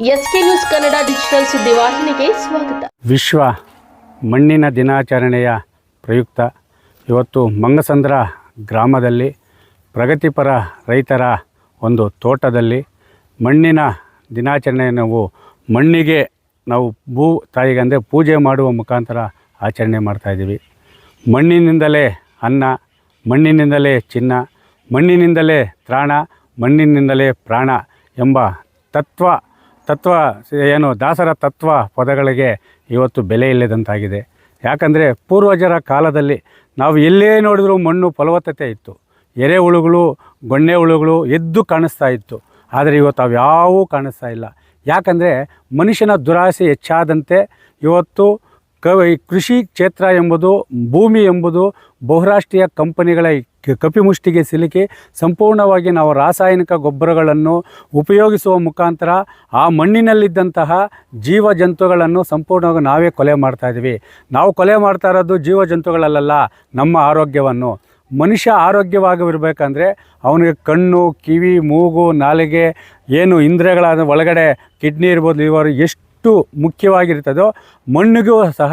News Kannada digital ಸುದ್ದಿವಾಹಿನಿಗೆ ಸ್ವಾಗತ. ವಿಶ್ವ ಮಣ್ಣಿನ ದಿನಾಚರಣೆಯ ಪ್ರಯುಕ್ತ. ಇವತ್ತು ಮಂಗಸಂದ್ರ ಗ್ರಾಮದಲ್ಲಿ ಪ್ರಗತಿಪರ ರೈತರ ಒಂದು ತೋಟದಲ್ಲಿ ಮಣ್ಣಿನ ದಿನಾಚರಣೆ ನಾವು ಮಣ್ಣಿಗೆ ನಾವು ಭೂ ತಾಯಿಗೆ ಅಂದರೆ ಪೂಜೆ ಮಾಡುವ ಮುಖಾಂತರ ಆಚರಣೆ ಮಾಡ್ತಾಯಿದ್ದೀವಿ ಮಣ್ಣಿನಿಂದಲೇ ಅನ್ನ, ಮಣ್ಣಿನಿಂದಲೇ ಚಿನ್ನ, ಮಣ್ಣಿನಿಂದಲೇ ತ್ರಾಣ, ಮಣ್ಣಿನಿಂದಲೇ ಪ್ರಾಣ ಎಂಬ ತತ್ವ ತತ್ವ ಏನು ದಾಸರ ತತ್ವ ಪದಗಳಿಗೆ ಇವತ್ತು ಬೆಲೆ ಇಲ್ಲದಂತಾಗಿದೆ. ಯಾಕಂದರೆ ಪೂರ್ವಜರ ಕಾಲದಲ್ಲಿ ನಾವು ಎಲ್ಲೇ ನೋಡಿದರೂ ಮಣ್ಣು ಫಲವತ್ತತೆ ಇತ್ತು. ಎರೆಹುಳುಗಳು ಗೊಣ್ಣೆ ಹುಳುಗಳು ಎದ್ದು ಕಾಣಿಸ್ತಾ ಇತ್ತು. ಆದರೆ ಇವತ್ತು ಅವ್ಯಾವೂ ಕಾಣಿಸ್ತಾ ಇಲ್ಲ. ಯಾಕಂದರೆ ಮನುಷ್ಯನ ದುರಾಸೆ ಹೆಚ್ಚಾದಂತೆ ಇವತ್ತು ಕೃಷಿ ಕ್ಷೇತ್ರ ಎಂಬುದು, ಭೂಮಿ ಎಂಬುದು ಬಹುರಾಷ್ಟ್ರೀಯ ಕಂಪನಿಗಳ ಕಪಿಮುಷ್ಟಿಗೆ ಸಿಲುಕಿ ಸಂಪೂರ್ಣವಾಗಿ ನಾವು ರಾಸಾಯನಿಕ ಗೊಬ್ಬರಗಳನ್ನು ಉಪಯೋಗಿಸುವ ಮುಖಾಂತರ ಆ ಮಣ್ಣಿನಲ್ಲಿದ್ದಂತಹ ಜೀವ ಜಂತುಗಳನ್ನು ಸಂಪೂರ್ಣವಾಗಿ ನಾವೇ ಕೊಲೆ ಮಾಡ್ತಾ ಇದ್ದೀವಿ. ನಾವು ಕೊಲೆ ಮಾಡ್ತಾ ಇರೋದು ಜೀವ ಜಂತುಗಳಲ್ಲ ನಮ್ಮ ಆರೋಗ್ಯವನ್ನು. ಮನುಷ್ಯ ಆರೋಗ್ಯವಾಗಿರಬೇಕಂದ್ರೆ ಅವನಿಗೆ ಕಣ್ಣು, ಕಿವಿ, ಮೂಗು, ನಾಲಿಗೆ ಏನು ಇಂದ್ರಿಯಗಳಾದ ಒಳಗಡೆ ಕಿಡ್ನಿ ಇರ್ಬೋದು, ಲಿವರ್, ಎಷ್ಟು ಮುಖ್ಯವಾಗಿರ್ತದೋ ಮಣ್ಣಿಗೂ ಸಹ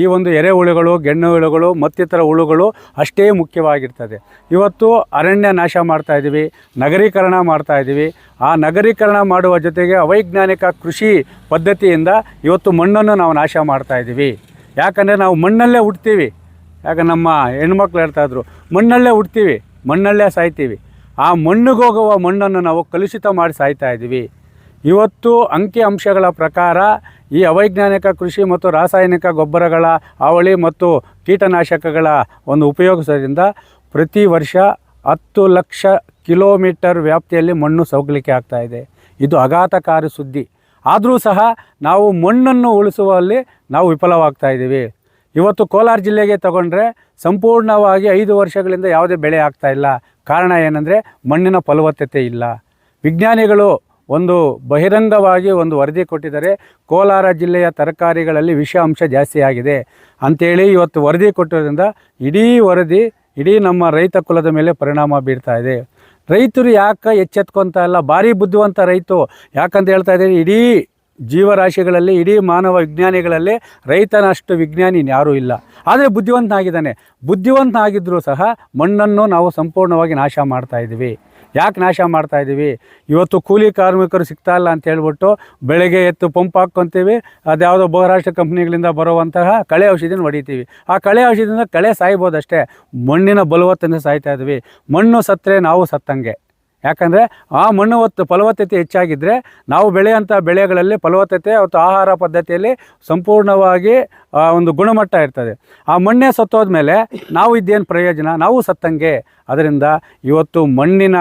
ಈ ಒಂದು ಎರೆಹುಳುಗಳು ಗೆಣ್ಣು ಹುಳುಗಳು, ಮತ್ತಿತರ ಹುಳುಗಳು ಅಷ್ಟೇ ಮುಖ್ಯವಾಗಿರ್ತದೆ. ಇವತ್ತು ಅರಣ್ಯ ನಾಶ ಮಾಡ್ತಾಯಿದ್ದೀವಿ ನಗರೀಕರಣ ಮಾಡ್ತಾಯಿದ್ದೀವಿ ಆ ನಗರೀಕರಣ ಮಾಡುವ ಜೊತೆಗೆ ಅವೈಜ್ಞಾನಿಕ ಕೃಷಿ ಪದ್ಧತಿಯಿಂದ ಇವತ್ತು ಮಣ್ಣನ್ನು ನಾವು ನಾಶ ಮಾಡ್ತಾಯಿದ್ದೀವಿ ಯಾಕಂದರೆ ನಾವು ಮಣ್ಣಲ್ಲೇ ಹುಡ್ತೀವಿ ಯಾಕೆ ನಮ್ಮ ಹೆಣ್ಮಕ್ಳು ಹೇಳ್ತಾಯಿದ್ರು ಮಣ್ಣಲ್ಲೇ ಹುಡ್ತೀವಿ ಮಣ್ಣಲ್ಲೇ ಸಾಯ್ತೀವಿ. ಆ ಮಣ್ಣಿಗೋಗುವ ಮಣ್ಣನ್ನು ನಾವು ಕಲುಷಿತ ಮಾಡಿ ಸಾಯ್ತಾ ಇದ್ದೀವಿ. ಇವತ್ತು ಅಂಕಿ ಅಂಶಗಳ ಪ್ರಕಾರ ಈ ಅವೈಜ್ಞಾನಿಕ ಕೃಷಿ ಮತ್ತು ರಾಸಾಯನಿಕ ಗೊಬ್ಬರಗಳ ಹಾವಳಿ ಮತ್ತು ಕೀಟನಾಶಕಗಳ ಒಂದು ಉಪಯೋಗಿಸೋದ್ರಿಂದ ಪ್ರತಿ ವರ್ಷ ಹತ್ತು ಲಕ್ಷ ಕಿಲೋಮೀಟರ್ ವ್ಯಾಪ್ತಿಯಲ್ಲಿ ಮಣ್ಣು ಸೌಗಲಿಕೆ ಆಗ್ತಾ ಇದೆ. ಇದು ಅಘಾತಕಾರಿ ಸುದ್ದಿ. ಆದರೂ ಸಹ ನಾವು ಮಣ್ಣನ್ನು ಉಳಿಸುವಲ್ಲಿ ನಾವು ವಿಫಲವಾಗ್ತಾ ಇದ್ದೀವಿ. ಇವತ್ತು ಕೋಲಾರ ಜಿಲ್ಲೆಗೆ ತಗೊಂಡ್ರೆ ಸಂಪೂರ್ಣವಾಗಿ ಐದು ವರ್ಷಗಳಿಂದ ಯಾವುದೇ ಬೆಳೆ ಆಗ್ತಾ ಇಲ್ಲ. ಕಾರಣ ಏನಂದರೆ ಮಣ್ಣಿನ ಫಲವತ್ತತೆ ಇಲ್ಲ. ವಿಜ್ಞಾನಿಗಳು ಒಂದು ಬಹಿರಂಗವಾಗಿ ಒಂದು ವರದಿ ಕೊಟ್ಟಿದ್ದಾರೆ. ಕೋಲಾರ ಜಿಲ್ಲೆಯ ತರಕಾರಿಗಳಲ್ಲಿ ವಿಷ ಅಂಶ ಜಾಸ್ತಿ ಆಗಿದೆ ಅಂಥೇಳಿ ಇವತ್ತು ವರದಿ ಕೊಟ್ಟಿರೋದ್ರಿಂದ ಇಡೀ ವರದಿ, ಇಡೀ ನಮ್ಮ ರೈತ ಕುಲದ ಮೇಲೆ ಪರಿಣಾಮ ಬೀರ್ತಾ ಇದೆ. ರೈತರು ಯಾಕೆ ಎಚ್ಚೆತ್ಕೊತಾ ಇಲ್ಲ? ಭಾರಿ ಬುದ್ಧಿವಂತ ರೈತು. ಯಾಕಂತ ಹೇಳ್ತಾ ಇದ್ದಾರೆ ಇಡೀ ಜೀವರಾಶಿಗಳಲ್ಲಿ, ಇಡೀ ಮಾನವ ವಿಜ್ಞಾನಿಗಳಲ್ಲಿ ರೈತನಷ್ಟು ವಿಜ್ಞಾನಿ ಯಾರೂ ಇಲ್ಲ. ಆದರೆ ಬುದ್ಧಿವಂತನಾಗಿದ್ದಾನೆ. ಬುದ್ಧಿವಂತನಾಗಿದ್ದರೂ ಸಹ ಮಣ್ಣನ್ನು ನಾವು ಸಂಪೂರ್ಣವಾಗಿ ನಾಶ ಮಾಡ್ತಾ ಇದ್ದೀವಿ. ಯಾಕೆ ನಾಶ ಮಾಡ್ತಾ ಇದ್ದೀವಿ ಇವತ್ತು ಕೂಲಿ ಕಾರ್ಮಿಕರು ಸಿಗ್ತಾ ಇಲ್ಲ ಅಂತ ಹೇಳ್ಬಿಟ್ಟು ಬೆಳಗ್ಗೆ ಎತ್ತು ಪಂಪ್ ಹಾಕ್ಕೊತೀವಿ ಅದ್ಯಾವುದೋ ಬಹುರಾಷ್ಟ್ರ ಕಂಪ್ನಿಗಳಿಂದ ಬರುವಂತಹ ಕಳೆ ಔಷಧಿನ ಹೊಡಿತೀವಿ. ಆ ಕಳೆ ಔಷಧಿಯಿಂದ ಕಳೆ ಸಾಯ್ಬೋದಷ್ಟೇ. ಮಣ್ಣಿನ ಬಲವತ್ತನ್ನು ಸಾಯ್ತಾ ಇದ್ವಿ. ಮಣ್ಣು ಸತ್ತರೆ ನಾವು ಸತ್ತಂಗೆ. ಯಾಕಂದರೆ ಆ ಮಣ್ಣು ಹೊತ್ತು ಫಲವತ್ತತೆ ಹೆಚ್ಚಾಗಿದ್ದರೆ ನಾವು ಬೆಳೆಯುವಂಥ ಬೆಳೆಗಳಲ್ಲಿ ಫಲವತ್ತತೆ ಮತ್ತು ಆಹಾರ ಪದ್ಧತಿಯಲ್ಲಿ ಸಂಪೂರ್ಣವಾಗಿ ಒಂದು ಗುಣಮಟ್ಟ ಇರ್ತದೆ. ಆ ಮಣ್ಣೇ ಸತ್ತೋದ್ಮೇಲೆ ನಾವು ಇದ್ದೇನು ಪ್ರಯೋಜನ? ನಾವು ಸತ್ತಂಗೆ. ಅದರಿಂದ ಇವತ್ತು ಮಣ್ಣಿನ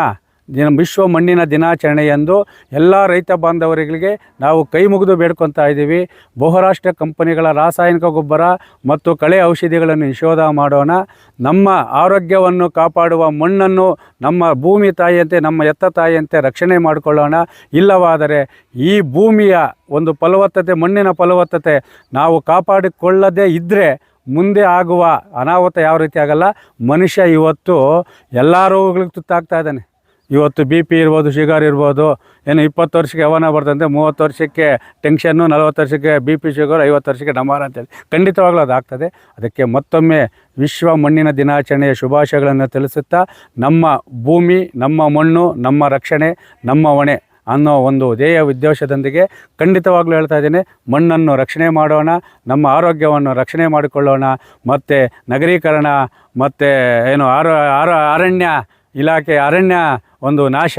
ದಿನ ವಿಶ್ವ ಮಣ್ಣಿನ ದಿನಾಚರಣೆಯಂದು ಎಲ್ಲ ರೈತ ಬಾಂಧವರಿಗೆ ನಾವು ಕೈ ಮುಗಿದು ಬೇಡ್ಕೊತಾ ಇದ್ದೀವಿ. ಬಹುರಾಷ್ಟ್ರ ಕಂಪನಿಗಳ ರಾಸಾಯನಿಕ ಗೊಬ್ಬರ ಮತ್ತು ಕಳೆ ಔಷಧಿಗಳನ್ನು ನಿಷೇಧ ಮಾಡೋಣ. ನಮ್ಮ ಆರೋಗ್ಯವನ್ನು ಕಾಪಾಡುವ ಮಣ್ಣನ್ನು ನಮ್ಮ ಭೂಮಿ ತಾಯಿಯಂತೆ, ನಮ್ಮ ಎತ್ತ ತಾಯಿಯಂತೆ ರಕ್ಷಣೆ ಮಾಡಿಕೊಳ್ಳೋಣ. ಇಲ್ಲವಾದರೆ ಈ ಭೂಮಿಯ ಒಂದು ಫಲವತ್ತತೆ, ಮಣ್ಣಿನ ಫಲವತ್ತತೆ ನಾವು ಕಾಪಾಡಿಕೊಳ್ಳದೇ ಇದ್ದರೆ ಮುಂದೆ ಆಗುವ ಅನಾಹುತ ಯಾವ ರೀತಿ ಆಗಲ್ಲ. ಮನುಷ್ಯ ಇವತ್ತು ಎಲ್ಲ ರೋಗಗಳಿಗೆ ತುತ್ತಾಗ್ತಾ ಇದ್ದಾನೆ. ಇವತ್ತು ಬಿ ಪಿ ಇರ್ಬೋದು, ಶುಗರ್ ಇರ್ಬೋದು ಏನು ಇಪ್ಪತ್ತು ವರ್ಷಕ್ಕೆ ಯವನ ಬರ್ತಂತೆ, ಮೂವತ್ತು ವರ್ಷಕ್ಕೆ ಟೆನ್ಷನ್ನು ನಲವತ್ತು ವರ್ಷಕ್ಕೆ ಬಿ ಪಿ ಶುಗರ್, ಐವತ್ತು ವರ್ಷಕ್ಕೆ ಡಮಾರ ಅಂತೇಳಿ. ಖಂಡಿತವಾಗ್ಲೂ ಅದಾಗ್ತದೆ ಅದಕ್ಕೆ ಮತ್ತೊಮ್ಮೆ ವಿಶ್ವ ಮಣ್ಣಿನ ದಿನಾಚರಣೆಯ ಶುಭಾಶಯಗಳನ್ನು ತಿಳಿಸುತ್ತಾ, ನಮ್ಮ ಭೂಮಿ, ನಮ್ಮ ಮಣ್ಣು, ನಮ್ಮ ರಕ್ಷಣೆ, ನಮ್ಮ ಹೊಣೆ ಅನ್ನೋ ಒಂದು ಧ್ಯೇಯ ಉದ್ದೇಶದೊಂದಿಗೆ ಖಂಡಿತವಾಗ್ಲೂ ಹೇಳ್ತಾ ಇದ್ದೀನಿ. ಮಣ್ಣನ್ನು ರಕ್ಷಣೆ ಮಾಡೋಣ, ನಮ್ಮ ಆರೋಗ್ಯವನ್ನು ರಕ್ಷಣೆ ಮಾಡಿಕೊಳ್ಳೋಣ, ಮತ್ತು ನಗರೀಕರಣ, ಮತ್ತು ಏನು ಆರೋ ಆರೋ ಅರಣ್ಯ ಇಲಾಖೆ, ಅರಣ್ಯ ಒಂದು ನಾಶ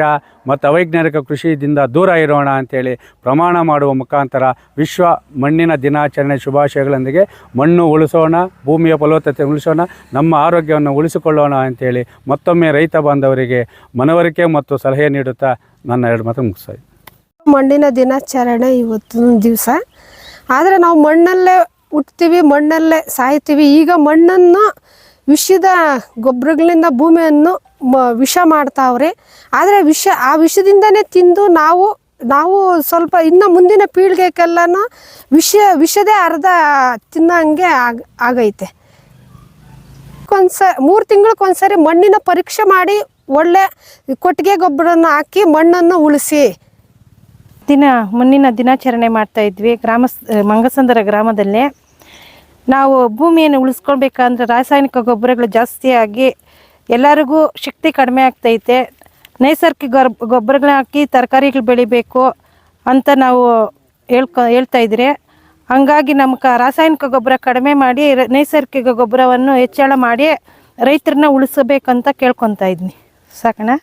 ಮತ್ತು ಅವೈಜ್ಞಾನಿಕ ಕೃಷಿಯಿಂದ ದೂರ ಇರೋಣ ಅಂಥೇಳಿ ಪ್ರಮಾಣ ಮಾಡುವ ಮುಖಾಂತರ ವಿಶ್ವ ಮಣ್ಣಿನ ದಿನಾಚರಣೆ ಶುಭಾಶಯಗಳೊಂದಿಗೆ ಮಣ್ಣು ಉಳಿಸೋಣ, ಭೂಮಿಯ ಫಲವತ್ತತೆ ಉಳಿಸೋಣ, ನಮ್ಮ ಆರೋಗ್ಯವನ್ನು ಉಳಿಸಿಕೊಳ್ಳೋಣ ಅಂಥೇಳಿ ಮತ್ತೊಮ್ಮೆ ರೈತ ಬಾಂಧವರಿಗೆ ಮನವರಿಕೆ ಮತ್ತು ಸಲಹೆ ನೀಡುತ್ತಾ ನನ್ನ ಎರಡು ಮಾತು ಮುಗಿಸ್ತಾ ಮಣ್ಣಿನ ದಿನಾಚರಣೆ ಇವತ್ತಿನ ದಿವಸ. ಆದರೆ ನಾವು ಮಣ್ಣಲ್ಲೇ ಹುಟ್ತೀವಿ, ಮಣ್ಣಲ್ಲೇ ಸಾಯ್ತೀವಿ. ಈಗ ಮಣ್ಣನ್ನು ವಿಷದ ಗೊಬ್ಬರಗಳಿಂದ ಭೂಮಿಯನ್ನು ಮ, ವಿಷ ಮಾಡ್ತಾವ್ರೆ. ಆದರೆ ವಿಷ, ಆ ವಿಷದಿಂದನೇ ತಿಂದು ನಾವು ನಾವು ಸ್ವಲ್ಪ ಇನ್ನು ಮುಂದಿನ ಪೀಳಿಗೆಗೆಲ್ಲನೂ ವಿಷ, ವಿಷದೇ ಅರ್ಧ ತಿನ್ನಂಗೆ ಆಗ, ಆಗೈತೆ. ಒಂದ್ಸ, ಮೂರು ತಿಂಗಳಿಗೊಂದ್ಸರಿ ಮಣ್ಣಿನ ಪರೀಕ್ಷೆ ಮಾಡಿ ಒಳ್ಳೆ ಕೊಟ್ಟಿಗೆ ಗೊಬ್ಬರನ ಹಾಕಿ ಮಣ್ಣನ್ನು ಉಳಿಸಿ. ದಿನ, ಮಣ್ಣಿನ ದಿನಾಚರಣೆ ಮಾಡ್ತಾ ಇದ್ವಿ. ಗ್ರಾಮ ಮಂಗಸಂದರ ಗ್ರಾಮದಲ್ಲೇ. ನಾವು ಭೂಮಿಯನ್ನು ಉಳಿಸ್ಕೊಳ್ಬೇಕಂದ್ರೆ ರಾಸಾಯನಿಕ ಗೊಬ್ಬರಗಳು ಜಾಸ್ತಿ ಆಗಿ ಎಲ್ಲರಿಗೂ ಶಕ್ತಿ ಕಡಿಮೆ ಆಗ್ತೈತೆ. ನೈಸರ್ಗಿಕ ಗೊಬ್ಬರಗಳನ್ನ ಹಾಕಿ ತರಕಾರಿಗಳು ಬೆಳಿಬೇಕು ಅಂತ ನಾವು ಹೇಳ್ಕೊ, ಹೇಳ್ತಾ ಇದ್ರೆ. ಹಂಗಾಗಿ ಕ ರಾಸಾಯನಿಕ ಗೊಬ್ಬರ ಕಡಿಮೆ ಮಾಡಿ ನೈಸರ್ಗಿಕ ಗೊಬ್ಬರವನ್ನು ಹೆಚ್ಚಳ ಮಾಡಿ ರೈತರನ್ನ ಉಳಿಸಬೇಕಂತ ಕೇಳ್ಕೊತಾ ಇದ್ನಿ. ಸಾಕಣ್ಣ?